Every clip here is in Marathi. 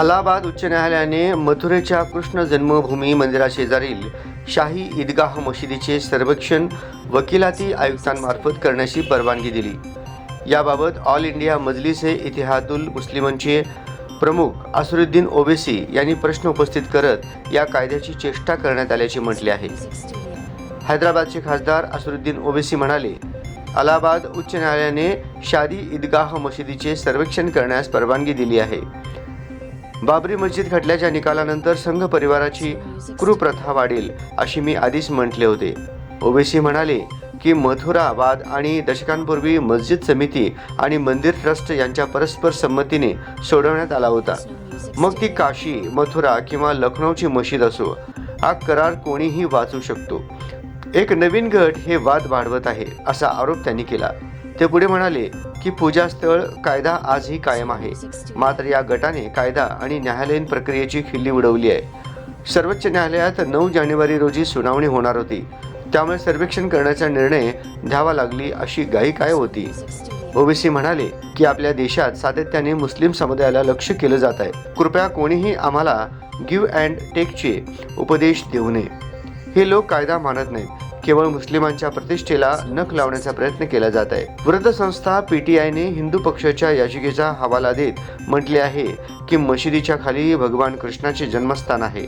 अलाहाबाद उच्च न्यायालयाने मथुरेच्या कृष्ण जन्मभूमी मंदिराशेजारील शाही ईदगाह मशिदीचे सर्वेक्षण वकिलाती आयुक्तांमार्फत करण्याची परवानगी दिली. याबाबत ऑल इंडिया मजलिस ए इतिहादुल मुस्लिमांचे प्रमुख असरुद्दीन ओवेसी यांनी प्रश्न उपस्थित करत या कायद्याची चेष्टा करण्यात आल्याचे म्हटले आहे. हैदराबादचे खासदार असरुद्दीन ओवेसी म्हणाले अलाहाबाद उच्च न्यायालयाने शादी ईदगाह मशिदीचे सर्वेक्षण करण्यास परवानगी दिली आहे. बाबरी मस्जिद खटल्याच्या निकालानंतर संघ परिवाराची कुप्रथा वाढेल अशी मी आधीच म्हटले होते. ओबीसी म्हणाले की मथुरा वाद आणि दशकांपूर्वी मस्जिद समिती आणि मंदिर ट्रस्ट यांच्या परस्पर संमतीने सोडवण्यात आला होता. मग ती काशी मथुरा किंवा लखनौची मशीद असो. हा करार कोणीही वाचू शकतो. एक नवीन गट हे वाद वाढवत आहे असा आरोप त्यांनी केला. ते पुढे म्हणाले की पूजास्थळ कायदा आजही कायम आहे. मात्र या गटाने कायदा आणि न्यायालयीन प्रक्रियेची खिल्ली उडवली आहे. सर्वोच्च न्यायालयात नऊ जानेवारी रोजी सुनावणी होणार होती. त्यामुळे सर्वेक्षण करण्याचा निर्णय घ्यावा लागली अशी गाई काय होती? ओबीसी म्हणाले की आपल्या देशात सातत्याने मुस्लिम समुदायाला लक्ष केलं जात आहे. कृपया कोणीही आम्हाला गिव्ह अँड टेकचे उपदेश देऊ नये. हे लोक कायदा मानत नाहीत. केवळ मुस्लिमांच्या प्रतिष्ठेला नख लावण्याचा प्रयत्न केला जात आहे. वृद्ध संस्था पीटीआयने हिंदू पक्षाच्या याचिकेचा हवाला देत म्हटले आहे की मशिदीच्या खाली भगवान कृष्णाचे जन्मस्थान आहे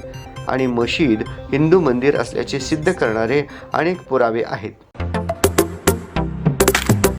आणि मशीद हिंदू मंदिर असल्याचे सिद्ध करणारे अनेक पुरावे आहेत.